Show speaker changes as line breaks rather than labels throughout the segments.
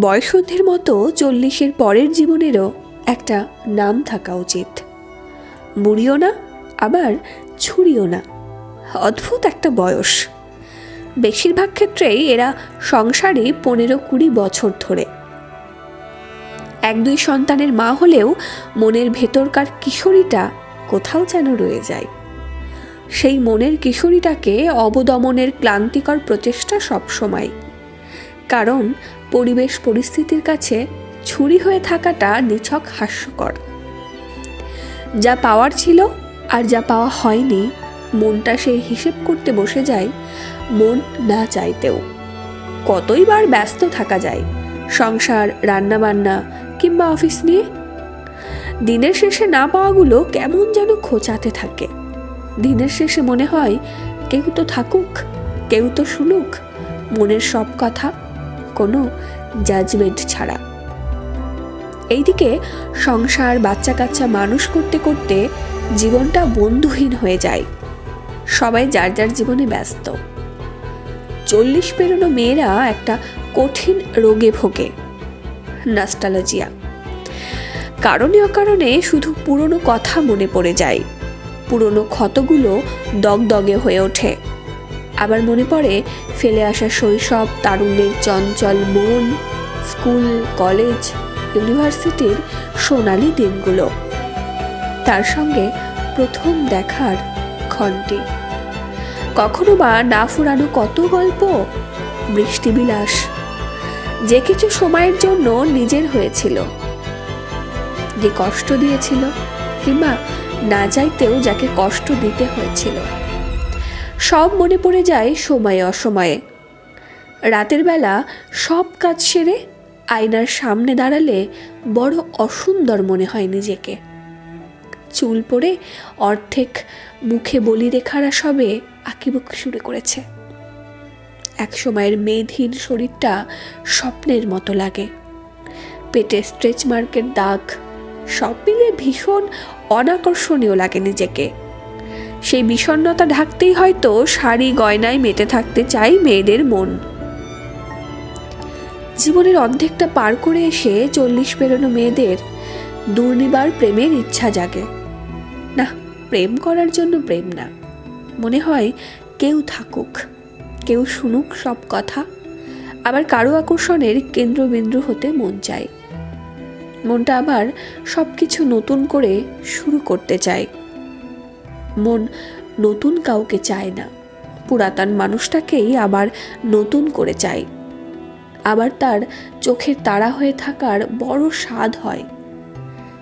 বয়সন্ধির মতো চল্লিশের পরের জীবনেরও একটা নাম থাকা উচিত। বুড়িও না, আবার ছুরিও না। অদ্ভুত একটা বয়স। বেশিরভাগ ক্ষেত্রেই এরা সংসারে পনেরো কুড়ি বছর ধরে। এক দুই সন্তানের মা হলেও মনের ভেতরকার কিশোরীটা কোথাও যেন রয়ে যায়। সেই মনের কিশোরীটাকে অবদমনের ক্লান্তিকর প্রচেষ্টা সবসময়। কারণ পরিবেশ পরিস্থিতির কাছে ছুরি হয়ে থাকাটা নিছক হাস্যকর। যা পাওয়ার ছিল আর যা পাওয়া হয়নি, মনটা সেই হিসেব করতে বসে যায়, মন না চাইতেও। কতই বার ব্যস্ত থাকা যায়, সংসার, রান্নাবান্না কিংবা অফিস নিয়ে। দিনের শেষে না পাওয়াগুলো কেমন যেন খোঁচাতে থাকে। দিনের শেষে মনে হয় কেউ তো থাকুক, কেউ তো শুনুক, মনের সব কথা কোনো জাজমেন্ট ছাড়া। এইদিকে সংসার বাচ্চা কাচ্চা মানুষ করতে করতে জীবনটা বন্ধুহীন হয়ে যায়। সবাই যার যার জীবনে ব্যস্ত। চল্লিশ পেরোনো মেয়েরা একটা কঠিন রোগে ভোগে। নাস্টালজিয়া। কারণে অকারণে শুধু পুরনো কথা মনে পড়ে যায়। পুরনো ক্ষতগুলো দগদগে হয়ে ওঠে। আবার মনে পড়ে ফেলে আসা শৈশব, তারুণ্যের চঞ্চল মন, স্কুল, কলেজ, ইউনিভার্সিটির সোনালি দিনগুলো। তার সঙ্গে প্রথম দেখার ক্ষণটি। কখনো বা না ফুরানো কত গল্প? বৃষ্টিবিলাস। যে কিছু সময়ের জন্য নিজের হয়েছিল। যে কষ্ট দিয়েছিল কিংবা না চাইতেও যাকে কষ্ট দিতে হয়েছিল। সব মনে পড়ে যায় সময়ে অসময়ে। রাতের বেলা সব কাজ সেরে আয়নার সামনে দাঁড়ালে বড় অসুন্দর মনে হয় নিজেকে। চুল পরে অর্ধেক মুখে বলি রেখারা সবে আঁকিবুক শুরু করেছে। এক সময়ের মেধহীন শরীরটা স্বপ্নের মতো লাগে। পেটে স্ট্রেচ মার্কের দাগ, সব মিলিয়ে ভীষণ অনাকর্ষণীয় লাগে নিজেকে। সেই বিষণ্ণতা ঢাকতেই হয়তো শাড়ি গয়নায় মেতে থাকতে চাই মেয়েদের মন। জীবনের অর্ধেকটা পার করে এসে চল্লিশ পেরোনো মেয়েদের দুর্নিবার প্রেমের ইচ্ছা জাগে। না, প্রেম করার জন্য প্রেম না। মনে হয় কেউ থাকুক, কেউ শুনুক সব কথা, আবার কারও আকর্ষণের কেন্দ্রবিন্দু হতে মন চায়। মনটা আবার সব কিছু নতুন করে শুরু করতে চায়। মন নতুন কাউকে চায় না। পুরাতন মানুষটাকেই আবার নতুন করে চায়। আবার তার চোখের তাড়া হয়ে থাকার বড় স্বাদ হয়।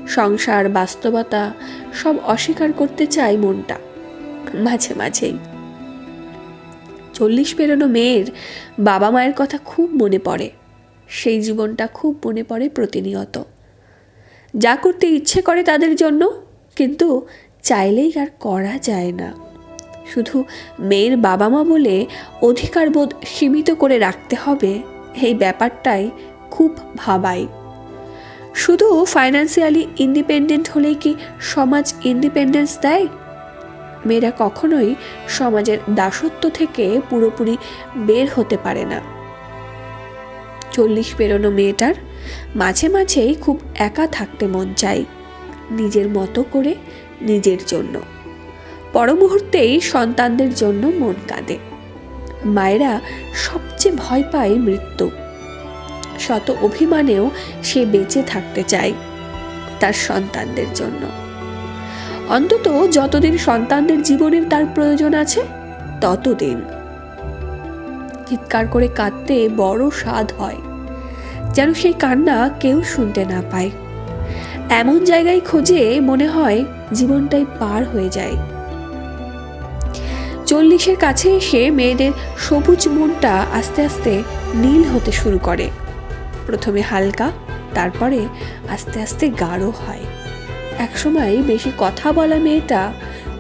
সংসার, বাস্তবতা সব অস্বীকার করতে চায় মনটা, মাঝে মাঝেই। চল্লিশ পেরোনো মেয়ের বাবা মায়ের কথা খুব মনে পড়ে। সেই জীবনটা খুব মনে পড়ে প্রতিনিয়ত। যা করতে ইচ্ছে করে তাদের জন্য, কিন্তু চাইলেই আর করা যায় না। শুধু মেয়ের বাবা মা বলে অধিকার বোধ সীমিত করে রাখতে হবে, এই ব্যাপারটাই খুব ভাবাই শুধু ফাইন্যান্সিয়ালি ইন্ডিপেন্ডেন্ট হলেই কি সমাজ ইন্ডিপেন্ডেন্স দেয়? মেয়েরা কখনোই সমাজের দাসত্ব থেকে পুরোপুরি বের হতে পারে না। চল্লিশ পেরোনো মেয়েটার মাঝে মাঝেই খুব একা থাকতে মন চাই নিজের মতো করে নিজের জন্য। পর মুহূর্তেই সন্তানদের জন্য মন কাঁদে। মায়েরা সবচেয়ে ভয় পায় মৃত্যু। শত অভিমানেও সে বেঁচে থাকতে চায় তার সন্তানদের জন্য। অন্তত যতদিন সন্তানদের জীবনের তার প্রয়োজন আছে, ততদিন। চিৎকার করে কাঁদতে বড় স্বাদ হয়, যেন সেই কান্না কেউ শুনতে না পায়। এমন জায়গায় খোঁজে মনে হয় জীবনটাই পার হয়ে যায়। চল্লিশের কাছে এসে মেয়েদের সবুজ মনটা আস্তে আস্তে নীল হতে শুরু করে। প্রথমে হালকা, তারপরে আস্তে আস্তে গাঢ় হয়। একসময় বেশি কথা বলা মেয়েটা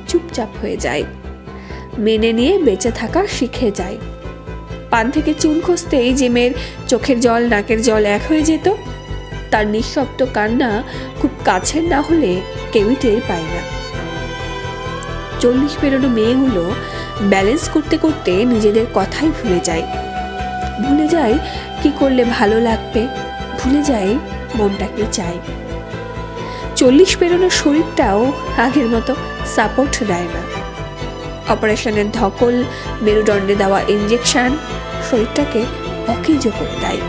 চুপচাপ হয়ে যায়। মেনে নিয়ে বেঁচে থাকা শিখে যায়। পান থেকে চুন খসতেই যে মেয়ের চোখের জল, নাকের জল এক হয়ে যেত। তার নিঃশব্দ কান্না খুব কাছের না হলে কেউই টের পায় না। চল্লিশ পেরোনো মেয়েগুলো ব্যালেন্স করতে করতে নিজেদের কথাই ভুলে যায়। ভুলে যায় কি করলে ভালো লাগবে, ভুলে যায় মনটা কি চায়। চল্লিশ পেরোনোর শরীরটাও আগের মতো সাপোর্ট দেয় না। অপারেশনের ধকল, মেরুদণ্ডে দেওয়া ইঞ্জেকশন শরীরটাকে অকেজ করে দেয়।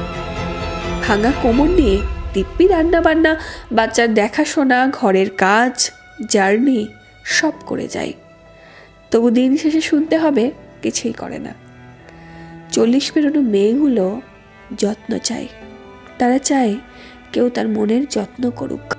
ভাঙা কোমর নিয়ে দিব্যি রান্নাবান্না, বাচ্চার দেখাশোনা, ঘরের কাজ, জার্নি, সব করে যায়। তবু দিন শেষে শুনতে হবে, কিছুই করে না। চল্লিশ পেরোনো মেয়েগুলো যত্ন চায়। তারা চায় কেউ তার মনের যত্ন করুক।